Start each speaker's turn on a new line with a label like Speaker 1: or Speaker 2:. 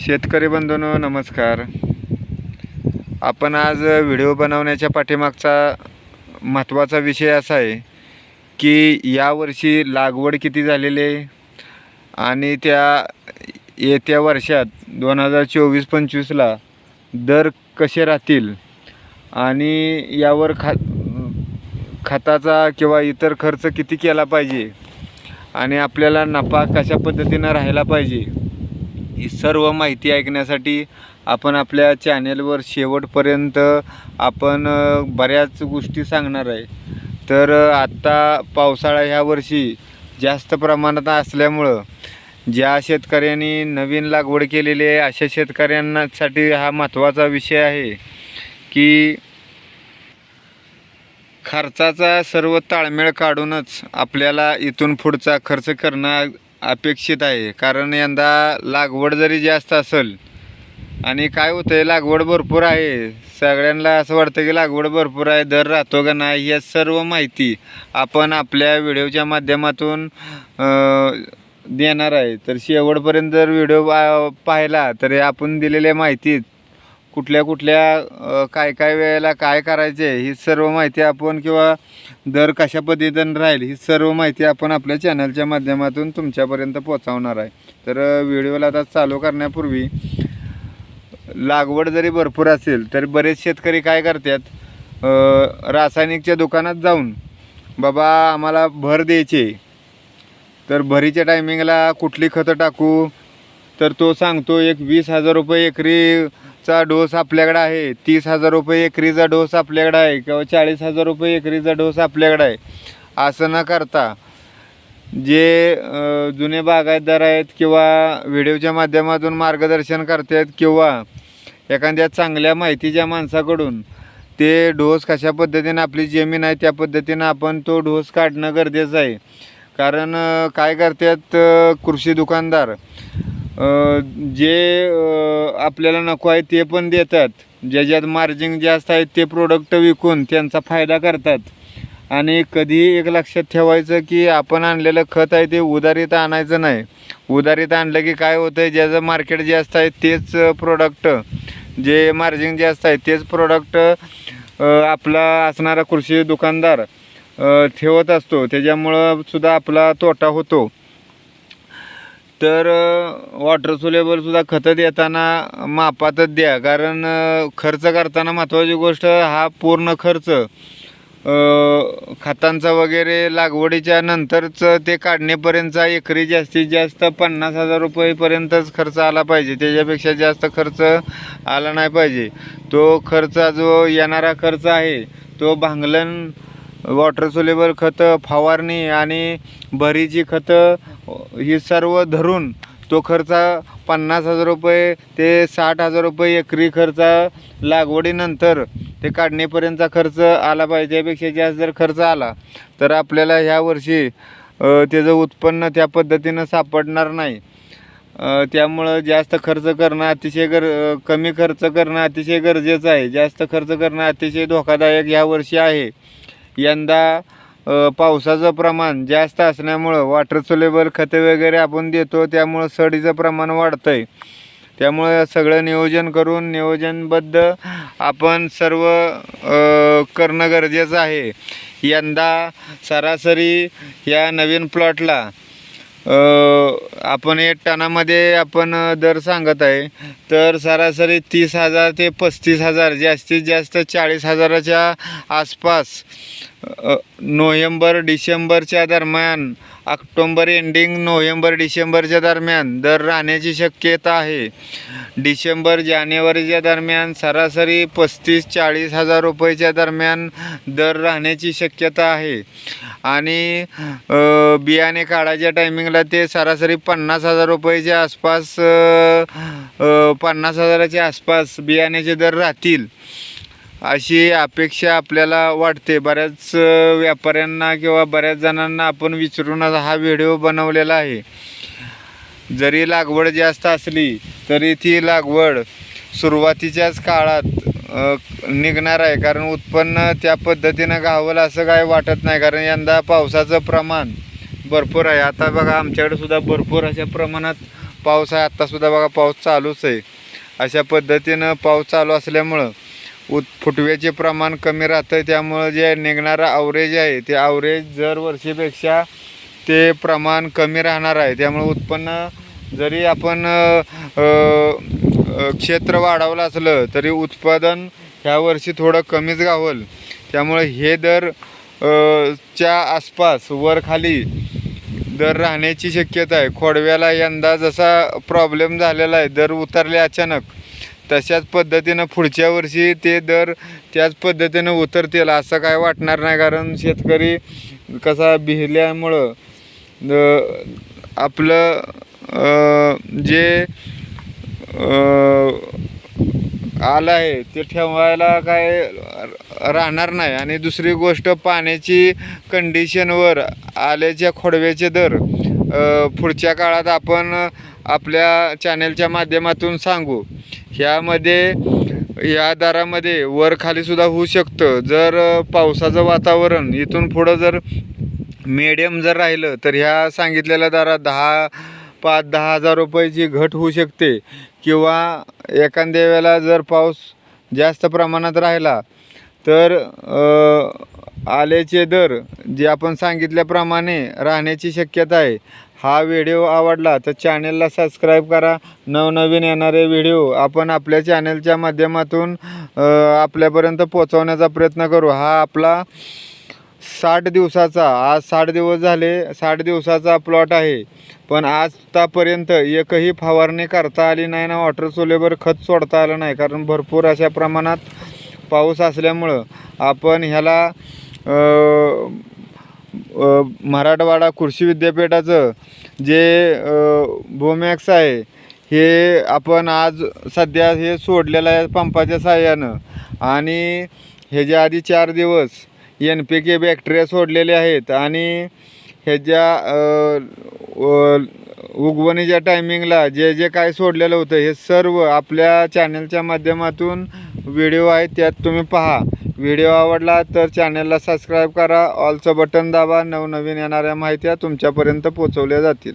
Speaker 1: शेतकरी बंधूंनो नमस्कार. आपण आज व्हिडिओ बनवण्याच्या पाठीमागचा महत्त्वाचा विषय असा आहे की यावर्षी लागवड किती झालेली आहे आणि त्या येत्या वर्षात दोन हजार चोवीस पंचवीसला दर कसे राहतील आणि यावर खा खताचा किंवा इतर खर्च किती केला पाहिजे आणि आपल्याला नफा कशा पद्धतीनं राहायला पाहिजे ही सर्व माहिती ऐकण्यासाठी आपण आपल्या चॅनेलवर शेवटपर्यंत आपण बऱ्याच गोष्टी सांगणार आहे. तर आत्ता पावसाळा ह्या वर्षी जास्त प्रमाणात असल्यामुळं ज्या शेतकऱ्यांनी नवीन लागवड केलेली आहे अशा शेतकऱ्यांसाठी हा महत्त्वाचा विषय आहे की खर्चाचा सर्व ताळमेळ काढूनच आपल्याला इथून पुढचा खर्च करणं अपेक्षित आहे. कारण यंदा लागवड जरी जास्त असेल आणि काय होतं आहे लागवड भरपूर आहे. सगळ्यांना असं वाटतं की लागवड भरपूर आहे दर राहतो का नाही या सर्व माहिती आपण आपल्या व्हिडिओच्या माध्यमातून देणार आहे. तर शेवटपर्यंत जर व्हिडिओ पा- पाहिला तर आपण दिलेल्या माहितीत कुठल्या कुठल्या काय काय वेळेला काय करायचे ही सर्व माहिती आपण किंवा दर कशा पद्धतीनं राहील ही सर्व माहिती आपण आपल्या चॅनलच्या माध्यमातून तुमच्यापर्यंत पोहोचवणार आहे. तर व्हिडिओला आता चालू करण्यापूर्वी लागवड जरी भरपूर असेल तरी बरेच शेतकरी काय करतात रासायनिकच्या दुकानात जाऊन बाबा आम्हाला भर द्यायचे. तर भरीच्या टायमिंगला कुठली खतं टाकू? तर तो सांगतो एक वीस हजार रुपये एकरी चा डोस आपल्याकडे आहे. तीस हजार रुपये एकरीचा डोस आपल्याकडे आहे किंवा चाळीस हजार रुपये एकरीचा डोस आपल्याकडे आहे. असं न करता जे जुने बागायतदार आहेत किंवा व्हिडिओच्या माध्यमातून मार्गदर्शन करतात किंवा एखाद्या चांगल्या माहितीच्या माणसाकडून ते डोस कशा पद्धतीनं आपली जमीन आहे त्या पद्धतीनं आपण तो डोस काढणं गरजेचं आहे. कारण काय करतात कृषी दुकानदार? जे आपल्याला नको आहे ते पण देतात. ज्याच्यात मार्जिन जास्त आहे ते प्रोडक्ट विकून त्यांचा फायदा करतात. आणि कधी एक लक्षात ठेवायचं की आपण आणलेलं खत आहे ते उधारीत आणायचं नाही. उधारीत आणलं की काय होतं आहे ज्याचं मार्केट जास्त आहे तेच प्रोडक्ट जे मार्जिन जास्त आहे तेच प्रोडक्ट आपला असणारा कृषी दुकानदार ठेवत असतो. त्याच्यामुळं सुद्धा आपला तोटा होतो. तर वॉटर सुद्धा खतं देताना मापातच द्या. कारण खर्च करताना महत्त्वाची गोष्ट हा पूर्ण खर्च खतांचा वगैरे लागवडीच्या नंतरचं ते काढणेपर्यंतचा एकरी जास्तीत जास्त पन्नास हजार रुपयेपर्यंतच खर्च आला पाहिजे. त्याच्यापेक्षा जास्त खर्च आला नाही पाहिजे. तो खर्च जो येणारा खर्च आहे तो भांगलन वॉटर सोलेबल खतं फवारणी आणि भरीची खतं ही सर्व धरून तो खर्च पन्नास हजार रुपये ते साठ हजार रुपये एकरी खर्च लागवडीनंतर ते काढणीपर्यंतचा खर्च आला पाहिजे त्यापेक्षा जास्त जर खर्च आला तर आपल्याला ह्या वर्षी त्याचं उत्पन्न त्या पद्धतीनं सापडणार नाही. त्यामुळं जास्त खर्च करणं अतिशय गर कमी खर्च करणं अतिशय गरजेचं आहे. जास्त खर्च करणं अतिशय धोकादायक ह्या वर्षी आहे. यंदा पावसाचं प्रमाण जास्त असल्यामुळं वॉटर सोलेबल खते वगैरे आपण देतो त्यामुळं सडीचं प्रमाण वाढतं आहे त्यामुळं सगळं नियोजन करून नियोजनबद्ध आपण सर्व करणं गरजेचं आहे. यंदा सरासरी या नवीन प्लॉटला आपण एक टनामध्ये आपण दर सांगत आहे. तर सरासरी तीस हजार ते पस्तीस हजार जास्तीत जास्त चाळीस हजाराच्या आसपास नोव्हेंबर डिसेंबरच्या दरम्यान ऑक्टोंबर एंडिंग नोव्हेंबर डिसेंबरच्या दरम्यान दर राहण्याची शक्यता आहे. डिसेंबर जानेवारीच्या दरम्यान सरासरी पस्तीस चाळीस हजार रुपयेच्या दरम्यान दर राहण्याची शक्यता आहे. आणि बियाणे काढायच्या टायमिंगला ते सरासरी पन्नास हजार रुपयेच्या आसपास पन्नास हजाराच्या आसपास बियाण्याचे दर राहतील. अशी अपेक्षा आपल्याला वाटते. बऱ्याच व्यापाऱ्यांना किंवा बऱ्याच जणांना आपण विचारून हा व्हिडिओ बनवलेला आहे. जरी लागवड जास्त असली तरी ती लागवड सुरुवातीच्याच काळात निघणार आहे. कारण उत्पन्न त्या पद्धतीनं गावलं असं काय वाटत नाही. कारण यंदा पावसाचं प्रमाण भरपूर आहे. आता बघा आमच्याकडे सुद्धा भरपूर अशा प्रमाणात पाऊस आहे. आत्तासुद्धा बघा पाऊस चालूच आहे. अशा पद्धतीनं पाऊस चालू असल्यामुळं उत फुटव्याचे प्रमाण कमी राहतं त्यामुळं जे निघणारं आवरेज आहे ते आवरेज जर वर्षीपेक्षा ते प्रमाण कमी राहणार आहे. त्यामुळे उत्पन्न जरी आपण क्षेत्र वाढवलं असलं तरी उत्पादन ह्या वर्षी थोडं कमीच गावल. त्यामुळे हे दर च्या आसपास वर खाली दर राहण्याची शक्यता आहे. खोडव्याला यंदा जसा प्रॉब्लेम झालेला आहे दर उतरले अचानक तशाच पद्धतीनं पुढच्या वर्षी ते दर त्याच पद्धतीनं उतरतील असं काय वाटणार नाही कारण शेतकरी कसा भिजल्यामुळं आपलं जे आलं आहे ते ठेवायला काय राहणार नाही. आणि दुसरी गोष्ट पाण्याची कंडिशनवर आल्याच्या खोडव्याचे दर पुढच्या काळात आपण आपल्या चॅनेलच्या माध्यमातून सांगू. ह्यामध्ये या दरामध्ये वर खालीसुद्धा होऊ शकतं. जर पावसाचं वातावरण इथून पुढं जर मीडियम जर राहिलं तर ह्या सांगितलेल्या दरात दहा पाच दहा हजार रुपयाची घट होऊ शकते. किंवा एखाद्या वेळेला जर पाऊस जास्त प्रमाणात राहिला तर आल्याचे दर जे आपण सांगितल्याप्रमाणे राहण्याची शक्यता आहे. हा व्हिडिओ आवडला तर चॅनेलला सबस्क्राईब करा. नवनवीन येणारे व्हिडिओ आपण आपल्या चॅनेलच्या माध्यमातून आपल्यापर्यंत पोचवण्याचा प्रयत्न करू. हा आपला साठ दिवसाचा आज साठ दिवस झाले साठ दिवसाचा प्लॉट आहे. पण आजतापर्यंत एकही फवारणी करता आली नाही ना वॉटर चुलेवर खत सोडता आलं नाही. कारण भरपूर अशा प्रमाणात पाऊस असल्यामुळं आपण ह्याला मराठवाडा कृषी विद्यापीठाचं जे बोमॅक्स आहे हे आपण आज सध्या हे सोडलेलं आहे पंपाच्या सहाय्यानं आणि ह्याच्या आधी चार दिवस एन पी के बॅक्टेरिया सोडलेले आहेत आणि ह्याच्या उगवणीच्या टायमिंगला जे जे काय सोडलेलं होतं हे सर्व आपल्या चॅनलच्या माध्यमातून व्हिडिओ आहेत त्यात तुम्ही पहा. व्हिडिओ आवडला तर चॅनलला सबस्क्राईब करा. ऑलचं बटन दाबा. नवनवीन येणाऱ्या माहित्या तुमच्यापर्यंत पोचवल्या जातील.